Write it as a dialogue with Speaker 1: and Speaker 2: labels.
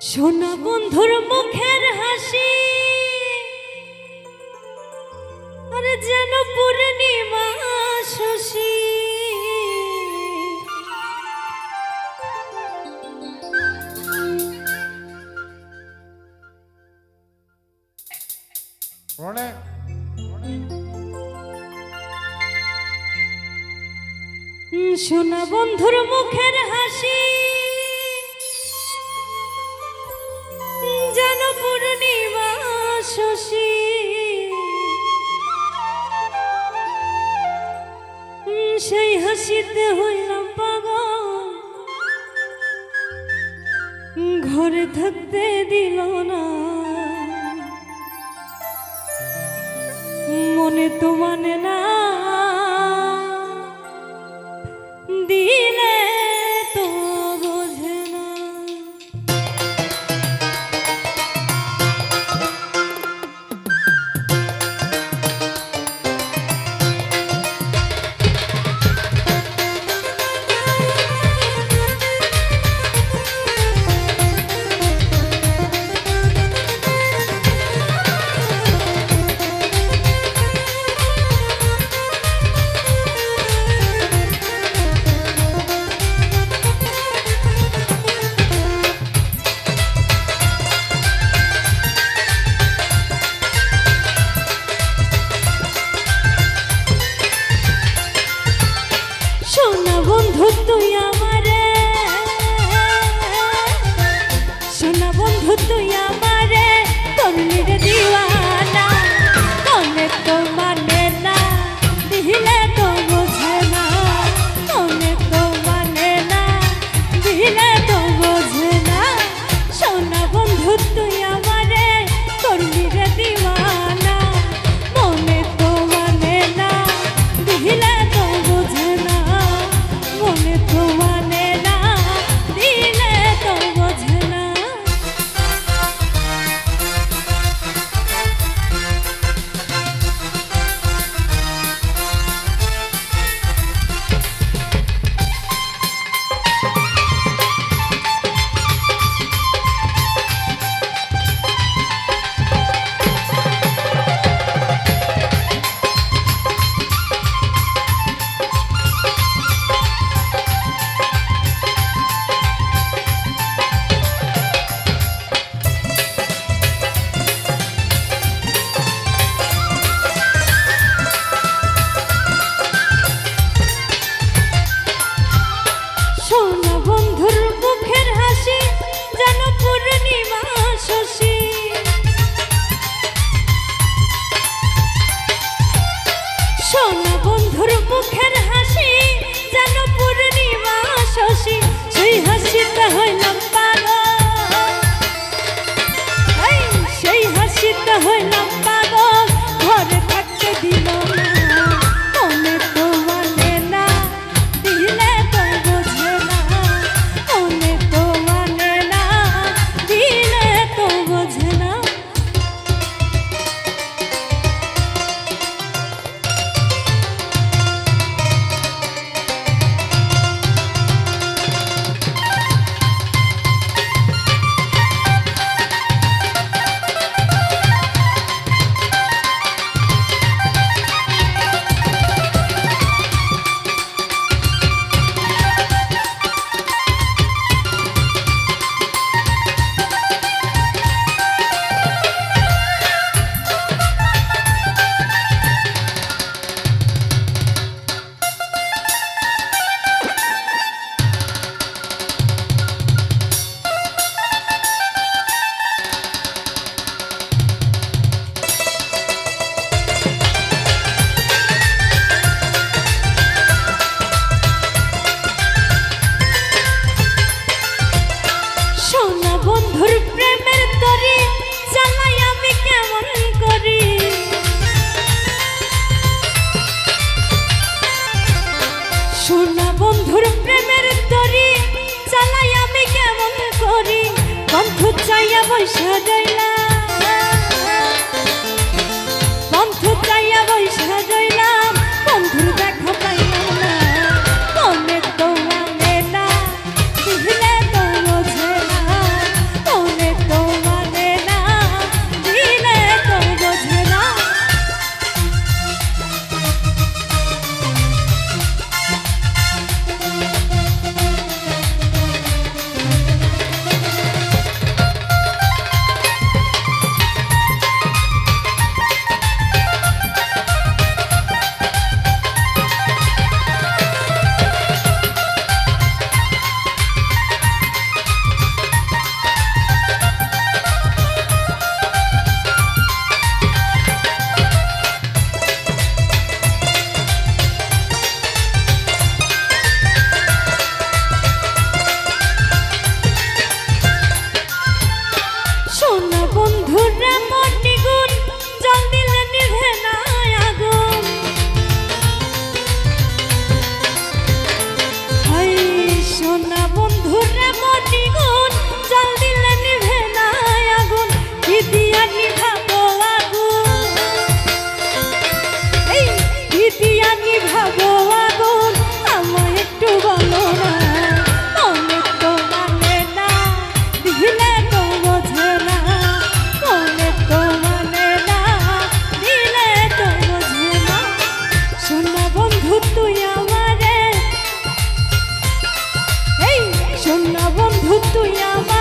Speaker 1: শোনা বন্ধুর মুখের হাসি। আর যেন পূর্ণিমা শশী।
Speaker 2: রনে
Speaker 1: শোনা বন্ধুর মুখের হাসি। শশী। সেই হাসিতে হইলাম পাগল। ঘরে থাকতে দিল না। মনে তো মানে না বন্ধুর মুখের হাসি যেন পূর্ণিমা শশী। সাদাই বন্ধু তুই তুই আমার।